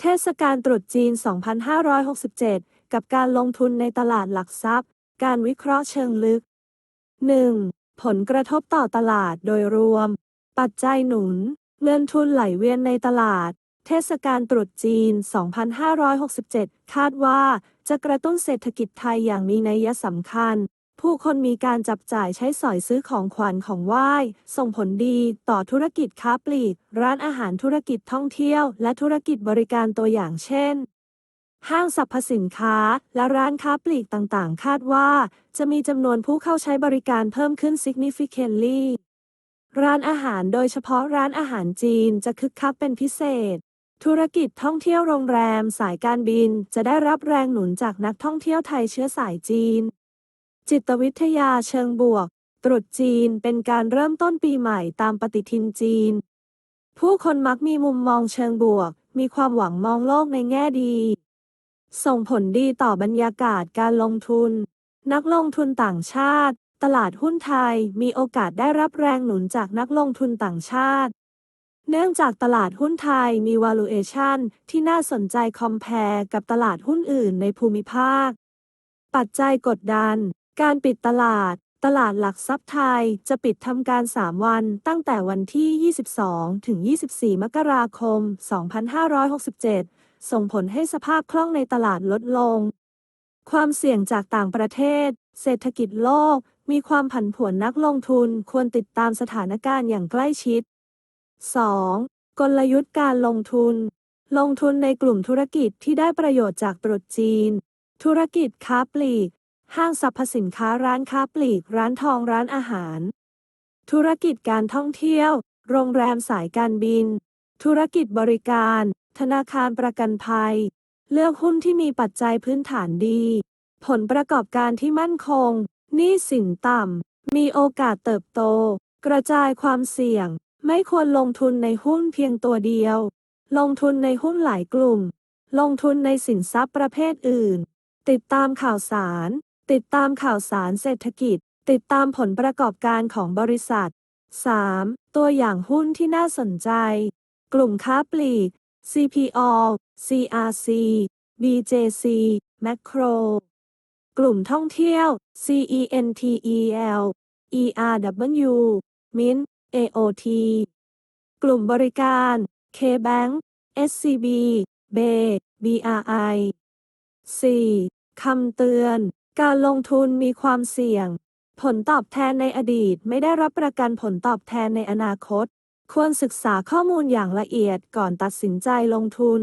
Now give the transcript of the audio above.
เทศกาลตรุษจีน 2567 กับการลงทุนในตลาดหลักทรัพย์ การวิเคราะห์เชิงลึก 1. ผลกระทบต่อตลาดโดยรวม ปัจจัยหนุน เงินทุนไหลเวียนในตลาด เทศกาลตรุษจีน 2567 คาดว่าจะกระตุ้นเศรษฐกิจไทยอย่างมีนัยสำคัญ ผู้คนมีการจับจ่ายใช้สอยซื้อของขวัญของไหว้ ส่งผลดีต่อธุรกิจค้าปลีก ร้านอาหารธุรกิจท่องเที่ยว และธุรกิจบริการตัวอย่างเช่น ห้างสรรพสินค้า และร้านค้าปลีกต่างๆ คาดว่า จะมีจำนวนผู้เข้าใช้บริการเพิ่มขึ้น significantly ร้านอาหารโดยเฉพาะร้านอาหารจีนจะคึกคักเป็นพิเศษ ธุรกิจท่องเที่ยวโรงแรม สายการบิน จะได้รับแรงหนุนจากนักท่องเที่ยวไทยเชื้อสายจีน จิตวิทยาเชิงบวก ตรุษจีนเป็นการเริ่มต้นปีใหม่ตามปฏิทินจีน ผู้คนมักมีมุมมองเชิงบวก มีความหวังมองโลกในแง่ดี ส่งผลดีต่อบรรยากาศการลงทุน นักลงทุนต่างชาติ ตลาดหุ้นไทยมีโอกาสได้รับแรงหนุนจากนักลงทุนต่างชาติ เนื่องจากตลาดหุ้นไทยมี valuation ที่น่าสนใจคอม p a r e กับตลาดหุ้นอื่นในภูมิภาค ปัจจัยกดดัน การปิดตลาด ตลาดหลักทรัพย์ไทยจะปิดทำการ 3 วัน ตั้งแต่วันที่ 22 ถึง 24 มกราคม 2567 ส่งผลให้สภาพคล่องในตลาดลดลง ความเสี่ยงจากต่างประเทศ เศรษฐกิจโลก มีความผันผวนนักลงทุนควรติดตามสถานการณ์อย่างใกล้ชิด 2. กลยุทธ์การลงทุน ลงทุนในกลุ่มธุรกิจที่ได้ประโยชน์จากตรุษจีน ธุรกิจค้าปลีก ห้างสรรพสินค้าร้านค้าปลีก ร้านทองร้านอาหาร ธุรกิจการท่องเที่ยว โรงแรมสายการบิน ธุรกิจบริการ ธนาคารประกันภัย เลือกหุ้นที่มีปัจจัยพื้นฐานดี ผลประกอบการที่มั่นคงหนี้สินต่ำ มีโอกาสเติบโต กระจายความเสี่ยง ไม่ควรลงทุนในหุ้นเพียงตัวเดียว ลงทุนในหุ้นหลายกลุ่ม ลงทุนในสินทรัพย์ประเภทอื่น ติดตามข่าวสาร ติดตามข่าวสารเศรษฐกิจ ติดตามผลประกอบการของบริษัท 3. ตัวอย่างหุ้นที่น่าสนใจ กลุ่มค้าปลีก CPO CRC BJC Macro กลุ่มท่องเที่ยว CENTEL ERW Mint AOT กลุ่มบริการ KBank SCB B BRI 4. คำเตือน การลงทุนมีความเสี่ยง ผลตอบแทนในอดีตไม่ได้รับประกันผลตอบแทนในอนาคต ควรศึกษาข้อมูลอย่างละเอียดก่อนตัดสินใจลงทุน